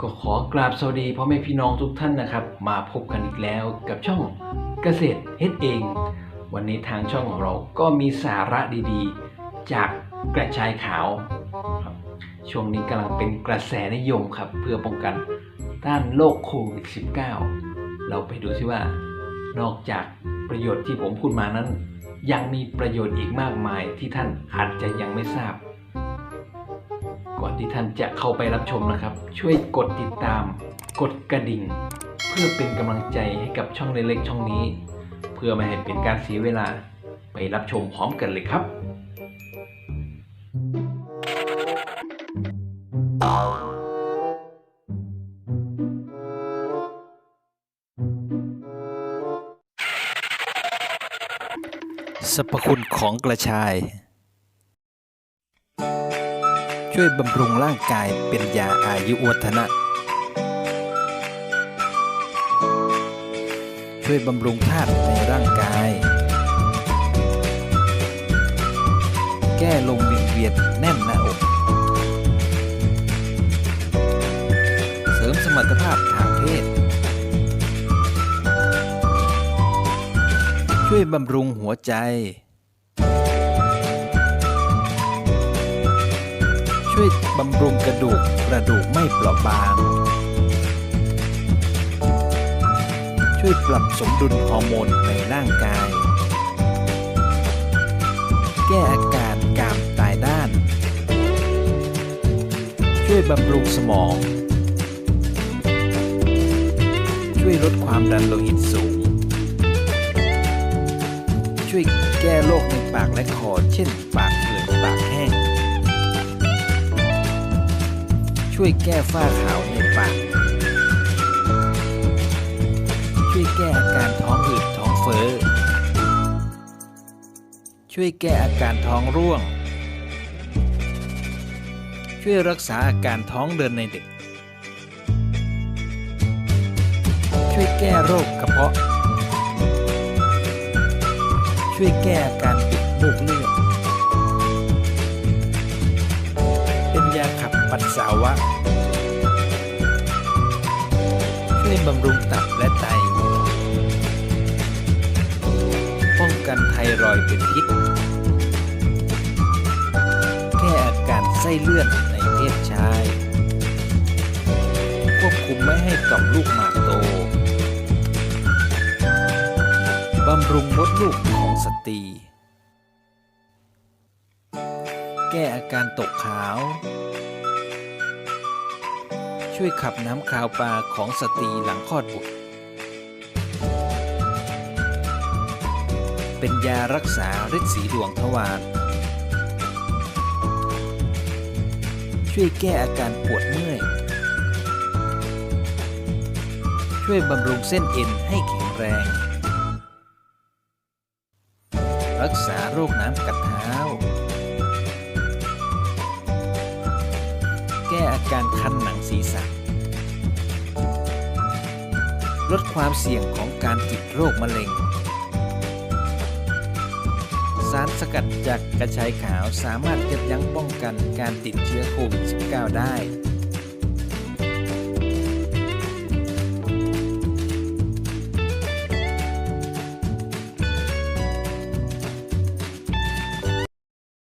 ก็ขอกราบสวัสดีพ่อแม่พี่น้องทุกท่านนะครับ มาพบกันอีกแล้วกับช่องเกษตรเฮ็ดเอง วันนี้ทางช่องของเราก็มีสาระดีๆ จากกระชายขาวครับช่วงนี้กำลังเป็นกระแสนิยมครับ เพื่อป้องกันต้านโรคโควิด -19 เราไปดูซิว่า นอกจากประโยชน์ที่ผมพูดมานั้น ยังมีประโยชน์อีกมากมายที่ท่านอาจจะยังไม่ทราบ ที่ท่านจะเข้าไปรับชมนะครับ ช่วยกดติดตาม กดกระดิ่ง เพื่อเป็นกำลังใจให้กับช่องเล็กๆช่องนี้ เพื่อไม่ให้เป็นการเสียเวลาไปรับชมพร้อมกันเลยครับสรรพคุณของกระชาย ช่วยบำรุงร่างกายเป็นยาอายุวัฒนะ ช่วยบำรุงธาตุในร่างกาย แก้ลมวิงเวียนแน่นหน้าอก เสริมสมรรถภาพทางเพศ ช่วยบำรุงหัวใจ ช่วยบำรุงกระดูกกระดูกไม่เปราะบาง ช่วยปรับสมดุลฮอร์โมนในร่างกาย แก้อาการกามตายด้าน ช่วยบำรุงสมอง ช่วยลดความดันโลหิตสูง ช่วยแก้โรคในปากและคอเช่นปากเปื่อยปากแห้ง ช่วยแก้ฝ้าขาวในปาก ช่วยแก้อาการท้องอืดท้องเฟ้อ ช่วยแก้อาการท้องร่วง ช่วยรักษาอาการท้องเดินในเด็ก ช่วยแก้โรคกระเพาะ ช่วยแก้อาการปิดมูกเลือด สาวะช่วยบำรุงตับและไต ป้องกันไทรอยด์เป็นพิษ แก้อาการไส้เลื่อนในเพศชาย ควบคุมไม่ให้ต่อมลูกหมากโต บำรุงมดลูกของสตรี แก้อาการตกขาว ช่วยขับน้ำคาวปลาของสตรีหลังคลอดบุตร เป็นยารักษาฤทธิ์สีดวงทวาร ช่วยแก้อาการปวดเมื่อย ช่วยบำรุงเส้นเอ็นให้แข็งแรง รักษาโรคน้ำกัดเท้า ก้อาการคันหนังศีรษะ ลดความเสี่ยงของการติดโรคมะเร็ง สารสกัดจากกระชายขาวสามารถยับยั้งป้องกันการติดเชื้อโควิด -19 ได้